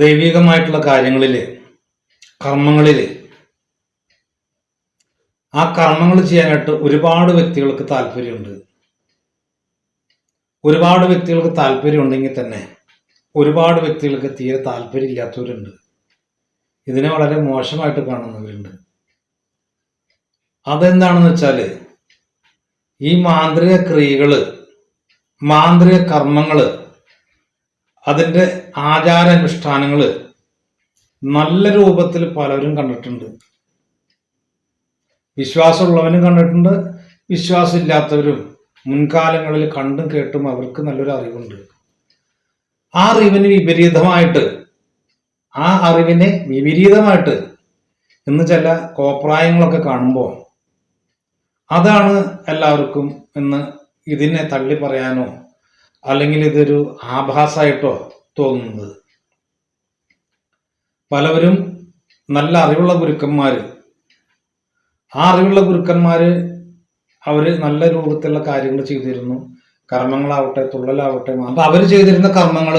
ദൈവികമായിട്ടുള്ള കാര്യങ്ങളിൽ കർമ്മങ്ങളിൽ ആ കർമ്മങ്ങൾ ചെയ്യാനായിട്ട് ഒരുപാട് വ്യക്തികൾക്ക് താല്പര്യമുണ്ട്. ഒരുപാട് വ്യക്തികൾക്ക് താല്പര്യം ഉണ്ടെങ്കിൽ തന്നെ ഒരുപാട് വ്യക്തികൾക്ക് തീരെ താല്പര്യമില്ലാത്തവരുണ്ട്. ഇതിനെ വളരെ മോശമായിട്ട് കാണുന്നവരുണ്ട്. അതെന്താണെന്ന് വെച്ചാൽ ഈ മാന്ത്രിക ക്രിയകൾ മാന്ത്രിക കർമ്മങ്ങൾ അതിന്റെ ആചാരാനുഷ്ഠാനങ്ങൾ നല്ല രൂപത്തിൽ പലരും കണ്ടിട്ടുണ്ട്. വിശ്വാസമുള്ളവനും കണ്ടിട്ടുണ്ട് വിശ്വാസമില്ലാത്തവരും മുൻകാലങ്ങളിൽ കണ്ടും കേട്ടും അവർക്ക് നല്ലൊരു അറിവുണ്ട്. ആ അറിവിന് വിപരീതമായിട്ട് ആ അറിവിനെ വിപരീതമായിട്ട് ഇന്ന് ചില കോപ്രായങ്ങളൊക്കെ കാണുമ്പോൾ അതാണ് എല്ലാവർക്കും ഇന്ന് ഇതിനെ തള്ളി പറയാനോ അല്ലെങ്കിൽ ഇതൊരു ആഭാസമായിട്ടോ തോന്നുന്നത്. പലവരും നല്ല അറിവുള്ള ഗുരുക്കന്മാര്. ആ അറിവുള്ള ഗുരുക്കന്മാര് അവർ നല്ല രൂപത്തിലുള്ള കാര്യങ്ങൾ ചെയ്തിരുന്നു. കർമ്മങ്ങളാവട്ടെ തുള്ളലാവട്ടെ അപ്പൊ അവർ ചെയ്തിരുന്ന കർമ്മങ്ങൾ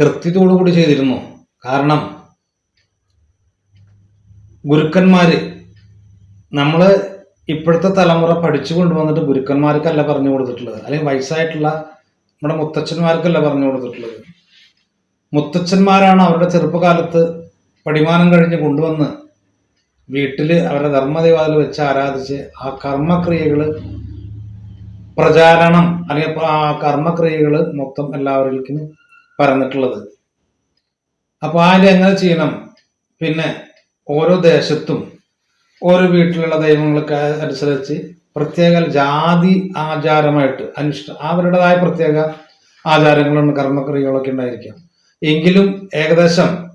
കൃത്യതയോടുകൂടി ചെയ്തിരുന്നു. കാരണം ഗുരുക്കന്മാര് നമ്മൾ ഇപ്പോഴത്തെ തലമുറ പഠിച്ചു കൊണ്ടുവന്നിട്ട് ഗുരുക്കന്മാർക്കല്ല പറഞ്ഞു കൊടുത്തിട്ടുള്ളത്. അല്ലെങ്കിൽ വയസ്സായിട്ടുള്ള നമ്മുടെ മുത്തച്ഛന്മാർക്കല്ല പറഞ്ഞു കൊടുത്തിട്ടുള്ളത്? മുത്തച്ഛന്മാരാണ് അവരുടെ ചെറുപ്പകാലത്ത് പഠിമാനം കഴിഞ്ഞ് കൊണ്ടുവന്ന് വീട്ടിൽ അവരുടെ ധർമ്മദേവാതിൽ വെച്ച് ആരാധിച്ച് ആ കർമ്മക്രിയകൾ പ്രചാരണം അല്ലെങ്കിൽ ആ കർമ്മക്രിയകൾ മൊത്തം എല്ലാവരിലേക്കും പറഞ്ഞിട്ടുള്ളത് അപ്പോൾ അതിൽ എങ്ങനെ ചെയ്യണം? പിന്നെ ഓരോ ദേശത്തും ഓരോ വീട്ടിലുള്ള ദൈവങ്ങളൊക്കെ അനുസരിച്ച് പ്രത്യേക ജാതി ആചാരമായിട്ട് അനുഷ്ഠ അവരുടേതായ പ്രത്യേക ആചാരങ്ങളും കർമ്മക്രിയകളൊക്കെ ഉണ്ടായിരിക്കാം. എങ്കിലും ഏകദേശം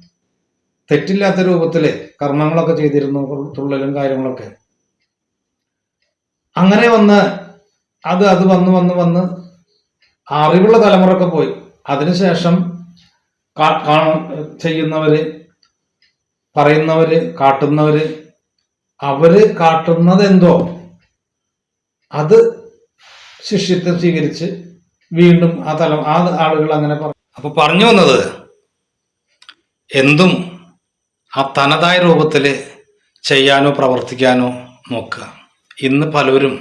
തെറ്റില്ലാത്ത രൂപത്തിൽ കർമ്മങ്ങളൊക്കെ ചെയ്തിരുന്നു തുള്ളലും കാര്യങ്ങളൊക്കെ. അങ്ങനെ വന്ന് അത് അത് വന്ന് വന്ന് വന്ന് അറിവുള്ള തലമുറയൊക്കെ പോയി. അതിനുശേഷം ചെയ്യുന്നവര് പറയുന്നവര് കാട്ടുന്നവര് അവർ കാട്ടുന്നത് എന്തോ അത് ശിഷ്യത്വം സ്വീകരിച്ച് വീണ്ടും ആ തലം ആ ആളുകൾ അങ്ങനെ പറഞ്ഞു അപ്പൊ പറഞ്ഞു വന്നത് എന്തും ആ തനതായ രൂപത്തിൽ ചെയ്യാനോ പ്രവർത്തിക്കാനോ നോക്കുക. ഇന്ന് പലരും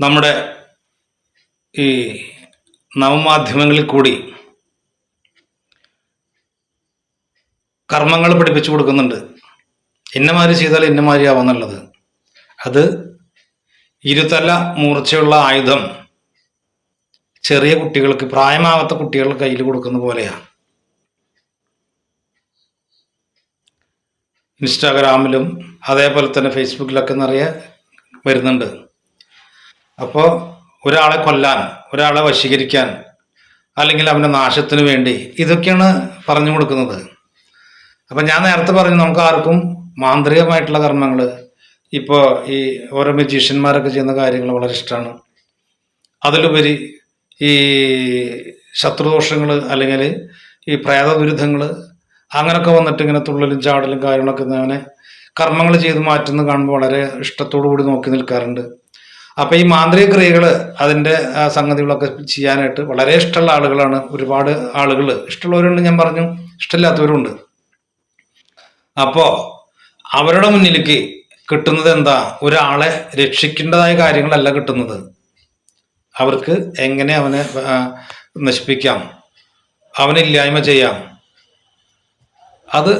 നമ്മുടെ ഈ നവമാധ്യമങ്ങളിൽ കൂടി കർമ്മങ്ങൾ പഠിപ്പിച്ചു കൊടുക്കുന്നുണ്ട്. ഇന്നമാതിരി ചെയ്താൽ ഇന്നമാതിരി ആവാന്നുള്ളത് അത് ഇരുതല മൂർച്ചയുള്ള ആയുധം ചെറിയ കുട്ടികൾക്ക് പ്രായമാവാത്ത കുട്ടികളുടെ കയ്യിൽ കൊടുക്കുന്ന പോലെയാണ് ഇൻസ്റ്റാഗ്രാമിലും അതേപോലെ തന്നെ ഫേസ്ബുക്കിലൊക്കെ നിറയെ വരുന്നുണ്ട്. അപ്പോൾ ഒരാളെ കൊല്ലാൻ ഒരാളെ വശീകരിക്കാൻ അല്ലെങ്കിൽ അവന്റെ നാശത്തിന് വേണ്ടി ഇതൊക്കെയാണ് പറഞ്ഞു കൊടുക്കുന്നത്. അപ്പം ഞാൻ നേരത്തെ പറഞ്ഞു നമുക്ക് ആർക്കും മാന്ത്രികമായിട്ടുള്ള കർമ്മങ്ങൾ ഇപ്പോൾ ഈ ഓരോ മജീഷ്യന്മാരൊക്കെ ചെയ്യുന്ന കാര്യങ്ങൾ വളരെ ഇഷ്ടമാണ് അതിലുപരി ഈ ശത്രുദോഷങ്ങൾ അല്ലെങ്കിൽ ഈ പ്രേത ദുരിതങ്ങൾ അങ്ങനൊക്കെ വന്നിട്ട് ഇങ്ങനെ തുള്ളലും ചാടലും കാര്യങ്ങളൊക്കെ അങ്ങനെ കർമ്മങ്ങൾ ചെയ്ത് മാറ്റുന്ന കാണുമ്പോൾ വളരെ ഇഷ്ടത്തോടു കൂടി നോക്കി നിൽക്കാറുണ്ട്. അപ്പോൾ ഈ മാന്ത്രിക ക്രിയകൾ അതിന്റെ സംഗതികളൊക്കെ ചെയ്യാനായിട്ട് വളരെ ഇഷ്ടമുള്ള ആളുകളാണ് ഒരുപാട് ആളുകൾ ഇഷ്ടമുള്ളവരുണ്ട് ഞാൻ പറഞ്ഞു ഇഷ്ടമില്ലാത്തവരുണ്ട് അപ്പോൾ അവരുടെ മുന്നിലേക്ക് കിട്ടുന്നത് എന്താ? ഒരാളെ രക്ഷിക്കേണ്ടതായ കാര്യങ്ങളല്ല കിട്ടുന്നത്. അവർക്ക് എങ്ങനെ അവനെ നശിപ്പിക്കാം? അവനില്ലായ്മ ചെയ്യാം. അത്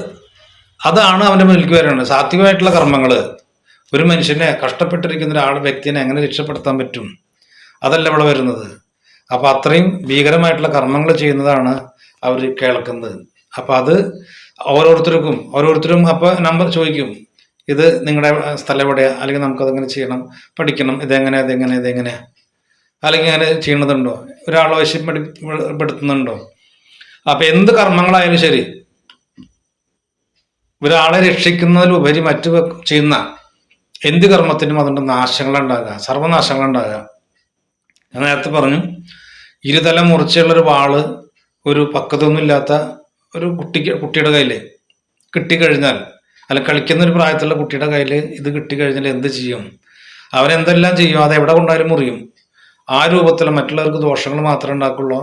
അതാണ് അവന്റെ മുന്നിലേക്ക് വരുന്നത് സാത്വികമായിട്ടുള്ള കർമ്മങ്ങൾ ഒരു മനുഷ്യനെ കഷ്ടപ്പെട്ടിരിക്കുന്ന ഒരാൾ വ്യക്തിനെ എങ്ങനെ രക്ഷപ്പെടുത്താൻ പറ്റും? അതല്ല ഇവിടെ വരുന്നത്. അപ്പോൾ അത്രയും ഭീകരമായിട്ടുള്ള കർമ്മങ്ങൾ ചെയ്യുന്നതാണ് അവർ കേൾക്കുന്നത്. അപ്പോൾ അത് ഓരോരുത്തർക്കും ഓരോരുത്തരും അപ്പോൾ നമ്പർ ചോദിക്കും. ഇത് നിങ്ങളുടെ സ്ഥലം എവിടെയാണ് അല്ലെങ്കിൽ നമുക്കതെങ്ങനെ ചെയ്യണം? പഠിക്കണം. ഇതെങ്ങനെ ഇതെങ്ങനെ ഇതെങ്ങനെ അല്ലെങ്കിൽ അങ്ങനെ ചെയ്യണതുണ്ടോ? ഒരാളെ വശപ്പെടുത്തുന്നുണ്ടോ അപ്പൊ എന്ത് കർമ്മങ്ങളായാലും ശരി. ഒരാളെ രക്ഷിക്കുന്നതിലുപരി മറ്റു ചെയ്യുന്ന എന്ത് കർമ്മത്തിനും അതുകൊണ്ട് നാശങ്ങളുണ്ടാകുക. സർവനാശങ്ങളുണ്ടാകുക. ഞാൻ നേരത്തെ പറഞ്ഞു ഇരുതല മുറിച്ചുള്ളൊരു വാൾ ഒരു പക്വതൊന്നുമില്ലാത്ത ഒരു കുട്ടിക്ക് കുട്ടിയുടെ കയ്യിൽ കിട്ടിക്കഴിഞ്ഞാൽ അല്ല കളിക്കുന്ന ഒരു പ്രായത്തിലുള്ള കുട്ടിയുടെ കയ്യിൽ ഇത് കിട്ടിക്കഴിഞ്ഞാൽ എന്ത് ചെയ്യും? അവരെന്തെല്ലാം ചെയ്യും? അത് എവിടെ കൊണ്ടായാലും മുറിയും. ആ രൂപത്തിൽ മറ്റുള്ളവർക്ക് ദോഷങ്ങൾ മാത്രമേ ഉണ്ടാക്കുള്ളൂ.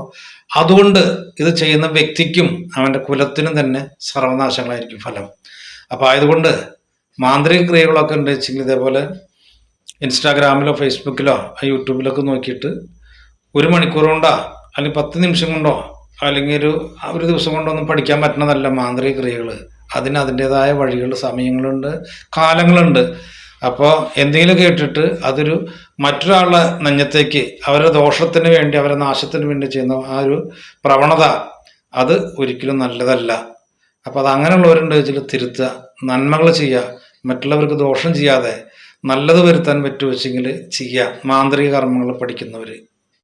അതുകൊണ്ട് ഇത് ചെയ്യുന്ന വ്യക്തിക്കും അവന്റെ കുലത്തിനും തന്നെ സർവനാശങ്ങളായിരിക്കും ഫലം. അപ്പോൾ ആയതുകൊണ്ട് മാന്ത്രിക ക്രിയകളൊക്കെ ഉണ്ട് വെച്ചെങ്കിൽ ഇതേപോലെ ഇൻസ്റ്റാഗ്രാമിലോ ഫേസ്ബുക്കിലോ യൂട്യൂബിലൊക്കെ നോക്കിയിട്ട് ഒരു മണിക്കൂർ കൊണ്ടോ അല്ലെങ്കിൽ പത്ത് നിമിഷം കൊണ്ടോ അല്ലെങ്കിൽ ഒരു ഒരു ദിവസം കൊണ്ടോ ഒന്നും പഠിക്കാൻ പറ്റണതല്ല മാന്ത്രിക ക്രിയകൾ അതിന് അതിന്റെതായ വഴികൾ സമയങ്ങളുണ്ട് കാലങ്ങളുണ്ട്. അപ്പോൾ എന്തെങ്കിലും കേട്ടിട്ട് അതൊരു മറ്റൊരാളുടെ നെഞ്ഞത്തേക്ക് അവരെ ദോഷത്തിന് വേണ്ടി അവരെ നാശത്തിന് വേണ്ടി ചെയ്യുന്ന ആ ഒരു പ്രവണത അത് ഒരിക്കലും നല്ലതല്ല. അപ്പോൾ അത് അങ്ങനെയുള്ളവരുണ്ട് വെച്ചാൽ തിരുത്തുക നന്മകൾ ചെയ്യുക മറ്റുള്ളവർക്ക് ദോഷം ചെയ്യാതെ നല്ലത് വരുത്താൻ പറ്റുമെച്ചെങ്കിൽ ചെയ്യുക മാന്ത്രിക കർമ്മങ്ങൾ പഠിക്കുന്നവർ